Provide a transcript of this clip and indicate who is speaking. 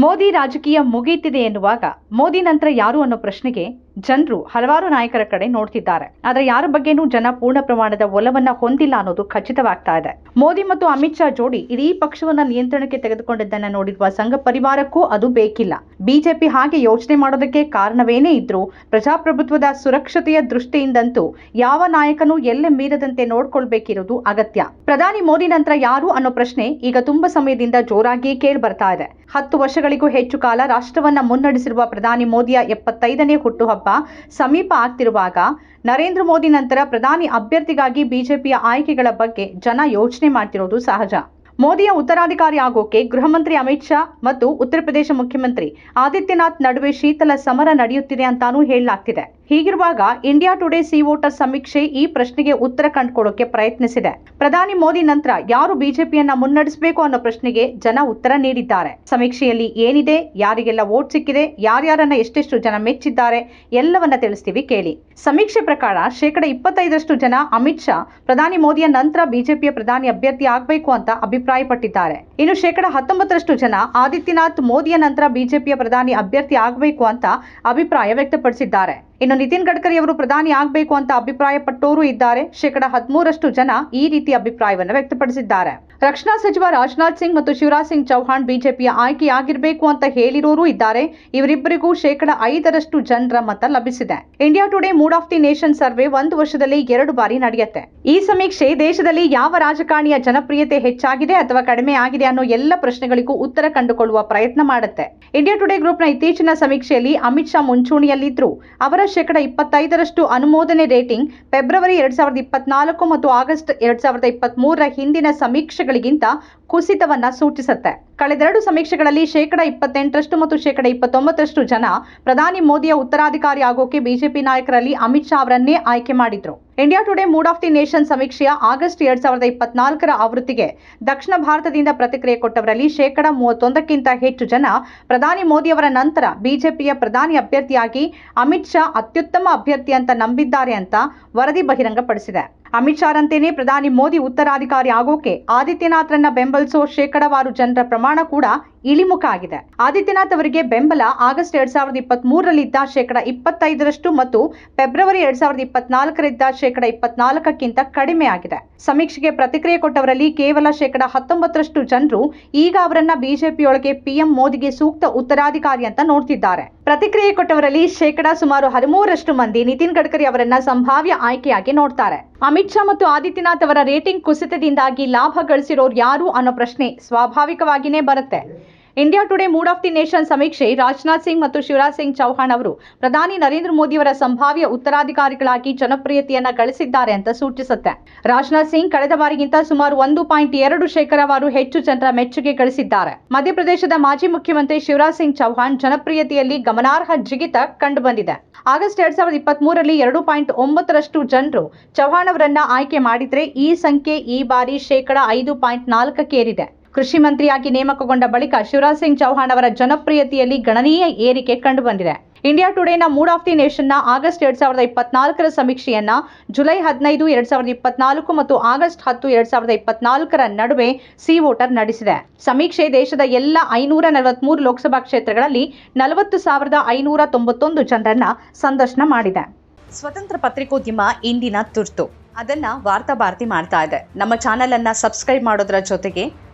Speaker 1: ಮೋದಿ ರಾಜಕೀಯ ಮುಗಿಯುತ್ತಿದೆ ಎನ್ನುವಾಗ ಮೋದಿ ನಂತರ ಯಾರು ಅನ್ನೋ ಪ್ರಶ್ನೆಗೆ ಜನರು ಹಲವಾರು ನಾಯಕರ ಕಡೆ ನೋಡ್ತಿದ್ದಾರೆ. ಆದ್ರೆ ಯಾರ ಬಗ್ಗೆನೂ ಜನ ಪೂರ್ಣ ಪ್ರಮಾಣದ ಒಲವನ್ನ ಹೊಂದಿಲ್ಲ ಅನ್ನೋದು ಖಚಿತವಾಗ್ತಾ ಇದೆ. ಮೋದಿ ಮತ್ತು ಅಮಿತ್ ಶಾ ಜೋಡಿ ಇಡೀ ಪಕ್ಷವನ್ನ ನಿಯಂತ್ರಣಕ್ಕೆ ತೆಗೆದುಕೊಂಡಿದ್ದನ್ನ ನೋಡಿರುವ ಸಂಘ ಪರಿವಾರಕ್ಕೂ ಅದು ಬೇಕಿಲ್ಲ. ಬಿಜೆಪಿ ಹಾಗೆ ಯೋಚನೆ ಮಾಡೋದಕ್ಕೆ ಕಾರಣವೇನೇ ಇದ್ರೂ ಪ್ರಜಾಪ್ರಭುತ್ವದ ಸುರಕ್ಷತೆಯ ದೃಷ್ಟಿಯಿಂದಂತೂ ಯಾವ ನಾಯಕನೂ ಎಲ್ಲೆ ಮೀರದಂತೆ ನೋಡ್ಕೊಳ್ಬೇಕಿರೋದು ಅಗತ್ಯ. ಪ್ರಧಾನಿ ಮೋದಿ ನಂತರ ಯಾರು ಅನ್ನೋ ಪ್ರಶ್ನೆ ಈಗ ತುಂಬಾ ಸಮಯದಿಂದ ಜೋರಾಗಿಯೇ ಕೇಳಿ ಬರ್ತಾ ಇದೆ. ಹತ್ತು ವರ್ಷಗಳಿಗೂ ಹೆಚ್ಚು ಕಾಲ ರಾಷ್ಟ್ರವನ್ನ ಮುನ್ನಡೆಸಿರುವ ಪ್ರಧಾನಿ ಮೋದಿಯ ಎಪ್ಪತ್ತೈದನೇ ಹುಟ್ಟುಹಬ್ಬ ಸಮೀಪ ಆಗ್ತಿರುವಾಗ ನರೇಂದ್ರ ಮೋದಿ ನಂತರ ಪ್ರಧಾನಿ ಅಭ್ಯರ್ಥಿಗಾಗಿ ಬಿಜೆಪಿಯ ಆಯ್ಕೆಗಳ ಬಗ್ಗೆ ಜನ ಯೋಚನೆ ಮಾಡ್ತಿರೋದು ಸಹಜ. ಮೋದಿಯ ಉತ್ತರಾಧಿಕಾರಿ ಆಗೋಕೆ ಗೃಹ ಮಂತ್ರಿ ಅಮಿತ್ ಶಾ ಮತ್ತು ಉತ್ತರ ಪ್ರದೇಶ ಮುಖ್ಯಮಂತ್ರಿ ಆದಿತ್ಯನಾಥ್ ನಡುವೆ ಶೀತಲ ಸಮರ ನಡೆಯುತ್ತಿದೆ ಅಂತಾನೂ ಹೇಳಲಾಗ್ತಿದೆ. ಹೀಗಿರುವಾಗ ಇಂಡಿಯಾ ಟುಡೇ ಸಿ ಸಮೀಕ್ಷೆ ಈ ಪ್ರಶ್ನೆಗೆ ಉತ್ತರ ಕಂಡುಕೊಳ್ಳೋಕೆ ಪ್ರಯತ್ನಿಸಿದೆ. ಪ್ರಧಾನಿ ಮೋದಿ ನಂತರ ಯಾರು ಬಿಜೆಪಿಯನ್ನ ಮುನ್ನಡೆಸಬೇಕು ಅನ್ನೋ ಪ್ರಶ್ನೆಗೆ ಜನ ಉತ್ತರ ನೀಡಿದ್ದಾರೆ. ಸಮೀಕ್ಷೆಯಲ್ಲಿ ಏನಿದೆ, ಯಾರಿಗೆಲ್ಲ ವೋಟ್ ಸಿಕ್ಕಿದೆ, ಯಾರ್ಯಾರನ್ನ ಎಷ್ಟೆಷ್ಟು ಜನ ಮೆಚ್ಚಿದ್ದಾರೆ ಎಲ್ಲವನ್ನ ತಿಳಿಸ್ತೀವಿ ಕೇಳಿ. ಸಮೀಕ್ಷೆ ಪ್ರಕಾರ ಶೇಕಡ ಇಪ್ಪತ್ತೈದರಷ್ಟು ಜನ ಅಮಿತ್ ಶಾ ಪ್ರಧಾನಿ ಮೋದಿಯ ನಂತರ ಬಿಜೆಪಿಯ ಪ್ರಧಾನಿ ಅಭ್ಯರ್ಥಿ ಆಗಬೇಕು ಅಂತ ಅಭಿಪ್ರಾಯಪಟ್ಟಿದ್ದಾರೆ. ಇನ್ನು ಶೇಕಡ ಹತ್ತೊಂಬತ್ತರಷ್ಟು ಜನ ಆದಿತ್ಯನಾಥ್ ಮೋದಿಯ ನಂತರ ಬಿಜೆಪಿಯ ಪ್ರಧಾನಿ ಅಭ್ಯರ್ಥಿ ಆಗಬೇಕು ಅಂತ ಅಭಿಪ್ರಾಯ ವ್ಯಕ್ತಪಡಿಸಿದ್ದಾರೆ. ಇನ್ನು ನಿತಿನ್ ಗಡ್ಕರಿ ಅವರು ಪ್ರಧಾನಿ ಆಗಬೇಕು ಅಂತ ಅಭಿಪ್ರಾಯಪಟ್ಟೋರು ಇದ್ದಾರೆ. ಶೇಕಡ ಹದಿಮೂರಷ್ಟು ಜನ ಈ ರೀತಿ ಅಭಿಪ್ರಾಯವನ್ನು ವ್ಯಕ್ತಪಡಿಸಿದ್ದಾರೆ. ರಕ್ಷಣಾ ಸಚಿವ ರಾಜನಾಥ್ ಸಿಂಗ್ ಮತ್ತು ಶಿವರಾಜ್ ಸಿಂಗ್ ಚೌಹಾಣ್ ಬಿಜೆಪಿಯ ಆಯ್ಕೆಯಾಗಿರಬೇಕು ಅಂತ ಹೇಳಿರೋರು ಇದ್ದಾರೆ. ಇವರಿಬ್ಬರಿಗೂ ಶೇಕಡ ಐದರಷ್ಟು ಜನರ ಮತ ಲಭಿಸಿದೆ. India Today mood of the nation survey ಒಂದು ವರ್ಷದಲ್ಲಿ ಎರಡು ಬಾರಿ ನಡೆಯುತ್ತೆ. ಈ ಸಮೀಕ್ಷೆ ದೇಶದಲ್ಲಿ ಯಾವ ರಾಜಕಾರಣಿಯ ಜನಪ್ರಿಯತೆ ಹೆಚ್ಚಾಗಿದೆ ಅಥವಾ ಕಡಿಮೆ ಆಗಿದೆ ಅನ್ನೋ ಎಲ್ಲ ಪ್ರಶ್ನೆಗಳಿಗೂ ಉತ್ತರ ಕಂಡುಕೊಳ್ಳುವ ಪ್ರಯತ್ನ ಮಾಡುತ್ತೆ. ಇಂಡಿಯಾ ಟುಡೇ ಗ್ರೂಪ್ನ ಇತ್ತೀಚಿನ ಸಮೀಕ್ಷೆಯಲ್ಲಿ ಅಮಿತ್ ಶಾ ಮುಂಚೂಣಿಯಲ್ಲಿದ್ರು. ಅವರ ಶೇಕಡ ಇಪ್ಪತ್ತೈದರಷ್ಟು ಅನುಮೋದನೆ ರೇಟಿಂಗ್ ಫೆಬ್ರವರಿ ಎರಡ್ ಸಾವಿರದ ಇಪ್ಪತ್ನಾಲ್ಕು ಮತ್ತು ಆಗಸ್ಟ್ ಎರಡ್ ಸಾವಿರದ ಇಪ್ಪತ್ತ್ಮೂರರ ಹಿಂದಿನ ಸಮೀಕ್ಷೆಗಳಿಗಿಂತ ಕುಸಿತವನ್ನ ಸೂಚಿಸುತ್ತೆ. ಕಳೆದೆರಡು ಸಮೀಕ್ಷೆಗಳಲ್ಲಿ ಶೇಕಡ ಇಪ್ಪತ್ತೆಂಟರಷ್ಟು ಮತ್ತು ಶೇಕಡ ಇಪ್ಪತ್ತೊಂಬತ್ತರಷ್ಟು ಜನ ಪ್ರಧಾನಿ ಮೋದಿಯ ಉತ್ತರಾಧಿಕಾರಿ ಆಗೋಕೆ ಬಿಜೆಪಿ ನಾಯಕರಲ್ಲಿ ಅಮಿತ್ ಶಾ ಅವರನ್ನೇ ಆಯ್ಕೆ ಮಾಡಿದ್ರು. India Today mood of the nation ಸಮೀಕ್ಷೆಯ ಆಗಸ್ಟ್ ಎರಡ್ ಸಾವಿರದ ಇಪ್ಪತ್ನಾಲ್ಕರ ಆವೃತ್ತಿಗೆ ದಕ್ಷಿಣ ಭಾರತದಿಂದ ಪ್ರತಿಕ್ರಿಯೆ ಕೊಟ್ಟವರಲ್ಲಿ ಶೇಕಡ ಮೂವತ್ತೊಂದಕ್ಕಿಂತ ಹೆಚ್ಚು ಜನ ಪ್ರಧಾನಿ ಮೋದಿಯವರ ನಂತರ ಬಿಜೆಪಿಯ ಪ್ರಧಾನಿ ಅಭ್ಯರ್ಥಿಯಾಗಿ ಅಮಿತ್ ಶಾ ಅತ್ಯುತ್ತಮ ಅಭ್ಯರ್ಥಿ ಅಂತ ನಂಬಿದ್ದಾರೆ ಅಂತ ವರದಿ ಬಹಿರಂಗಪಡಿಸಿದೆ. ಅಮಿತ್ ಶಾರಂತೆಯೇ ಪ್ರಧಾನಿ ಮೋದಿ ಉತ್ತರಾಧಿಕಾರಿ ಆಗೋಕೆ ಆದಿತ್ಯನಾಥ್ರನ್ನ ಬೆಂಬಲಿಸೋ ಶೇಕಡವಾರು ಜನರ ಪ್ರಮಾಣ ಕೂಡ ಇಳಿಮುಖ ಆಗಿದೆ. ಆದಿತ್ಯನಾಥ್ ಅವರಿಗೆ ಬೆಂಬಲ ಆಗಸ್ಟ್ ಎರಡ್ ಸಾವಿರದ ಇಪ್ಪತ್ತ್ ಮೂರರಲ್ಲಿದ್ದ ಶೇಕಡ ಇಪ್ಪತ್ತೈದರಷ್ಟು ಮತ್ತು ಫೆಬ್ರವರಿ ಎರಡ್ ಸಾವಿರದ ಇಪ್ಪತ್ನಾಲ್ಕರಿದ್ದ ಶೇಕಡ ಇಪ್ಪತ್ನಾಲ್ಕಕ್ಕಿಂತ ಕಡಿಮೆ ಆಗಿದೆ. ಸಮೀಕ್ಷೆಗೆ ಪ್ರತಿಕ್ರಿಯೆ ಕೊಟ್ಟವರಲ್ಲಿ ಕೇವಲ ಶೇಕಡ ಹತ್ತೊಂಬತ್ತರಷ್ಟು ಜನರು ಈಗ ಅವರನ್ನ ಬಿಜೆಪಿಯೊಳಗೆ ಪಿಎಂ ಮೋದಿಗೆ ಸೂಕ್ತ ಉತ್ತರಾಧಿಕಾರಿ ಅಂತ ನೋಡ್ತಿದ್ದಾರೆ. ಪ್ರತಿಕ್ರಿಯೆ ಕೊಟ್ಟವರಲ್ಲಿ ಶೇಕಡ ಸುಮಾರು ಹದಿಮೂರರಷ್ಟು ಮಂದಿ ನಿತಿನ್ ಗಡ್ಕರಿ ಅವರನ್ನ ಸಂಭಾವ್ಯ ಆಯ್ಕೆಯಾಗಿ ನೋಡ್ತಾರೆ. ಅಮಿತ್ ಶಾ ಮತ್ತು ಆದಿತ್ಯನಾಥ್ ಅವರ ರೇಟಿಂಗ್ ಕುಸಿತದಿಂದಾಗಿ ಲಾಭ ಗಳಿಸಿರೋರು ಯಾರು ಅನ್ನೋ ಪ್ರಶ್ನೆ ಸ್ವಾಭಾವಿಕವಾಗಿಯೇ ಬರುತ್ತೆ. India Today mood of the nation ಸಮೀಕ್ಷೆ ರಾಜನಾಥ್ ಸಿಂಗ್ ಮತ್ತು ಶಿವರಾಜ್ ಸಿಂಗ್ ಚೌಹಾಣ್ ಅವರು ಪ್ರಧಾನಿ ನರೇಂದ್ರ ಮೋದಿಯವರ ಸಂಭಾವ್ಯ ಉತ್ತರಾಧಿಕಾರಿಗಳಾಗಿ ಜನಪ್ರಿಯತೆಯನ್ನ ಗಳಿಸಿದ್ದಾರೆ ಅಂತ ಸೂಚಿಸುತ್ತೆ. ರಾಜನಾಥ್ ಸಿಂಗ್ ಕಳೆದ ಬಾರಿಗಿಂತ ಸುಮಾರು ಒಂದು ಪಾಯಿಂಟ್ ಎರಡು ಶೇಕಡಾವಾರು ಹೆಚ್ಚು ಜನರ ಮೆಚ್ಚುಗೆ ಗಳಿಸಿದ್ದಾರೆ. ಮಧ್ಯಪ್ರದೇಶದ ಮಾಜಿ ಮುಖ್ಯಮಂತ್ರಿ ಶಿವರಾಜ್ ಸಿಂಗ್ ಚೌಹಾಣ್ ಜನಪ್ರಿಯತೆಯಲ್ಲಿ ಗಮನಾರ್ಹ ಜಿಗಿತ ಕಂಡುಬಂದಿದೆ. ಆಗಸ್ಟ್ ಎರಡ್ ಸಾವಿರದ ಇಪ್ಪತ್ತ್ ಮೂರರಲ್ಲಿ ಎರಡು ಪಾಯಿಂಟ್ ಒಂಬತ್ತರಷ್ಟು ಜನರು ಚೌಹಾಣ್ ಅವರನ್ನ ಆಯ್ಕೆ ಮಾಡಿದ್ರೆ ಈ ಸಂಖ್ಯೆ ಈ ಬಾರಿ ಶೇಕಡಾ ಐದು ಪಾಯಿಂಟ್ ನಾಲ್ಕಕ್ಕೆ ಏರಿದೆ. ಕೃಷಿ ಮಂತ್ರಿಯಾಗಿ ನೇಮಕಗೊಂಡ ಬಳಿಕ ಶಿವರಾಜ್ ಸಿಂಗ್ ಚೌಹಾಣ್ ಅವರ ಜನಪ್ರಿಯತೆಯಲ್ಲಿ ಗಣನೀಯ ಏರಿಕೆ ಕಂಡುಬಂದಿದೆ. ಇಂಡಿಯಾ ಟುಡೇನ ಮೂಡ್ ಆಫ್ ದಿ ನೇಷನ್ನ ಆಗಸ್ಟ್ ಎರಡ್ ಸಾವಿರದ ಇಪ್ಪತ್ನಾಲ್ಕರ ಸಮೀಕ್ಷೆಯನ್ನ ಜುಲೈ ಹದಿನೈದು, ಎರಡ್ ಸಾವಿರದ ಇಪ್ಪತ್ನಾಲ್ಕು ಮತ್ತು ಆಗಸ್ಟ್ ಹತ್ತು, ಎರಡ್ ಸಾವಿರದ ಇಪ್ಪತ್ನಾಲ್ಕರ ನಡುವೆ ಸಿ ವೋಟರ್ ನಡೆಸಿದೆ. ಸಮೀಕ್ಷೆ ದೇಶದ ಎಲ್ಲ ಐನೂರ ನಲವತ್ಮೂರು ಲೋಕಸಭಾ ಕ್ಷೇತ್ರಗಳಲ್ಲಿ ನಲವತ್ತು ಸಾವಿರದ ಐನೂರ ತೊಂಬತ್ತೊಂದು ಜನರನ್ನ ಸಂದರ್ಶನ ಮಾಡಿದೆ. ಸ್ವತಂತ್ರ ಪತ್ರಿಕೋದ್ಯಮ ಇಂದಿನ ತುರ್ತು. ಅದನ್ನ ವಾರ್ತಾ ಭಾರತಿ ಮಾಡ್ತಾ ಇದೆ. ನಮ್ಮ ಚಾನೆಲ್ ಅನ್ನ ಸಬ್ಸ್ಕ್ರೈಬ್ ಮಾಡೋದರ ಜೊತೆಗೆ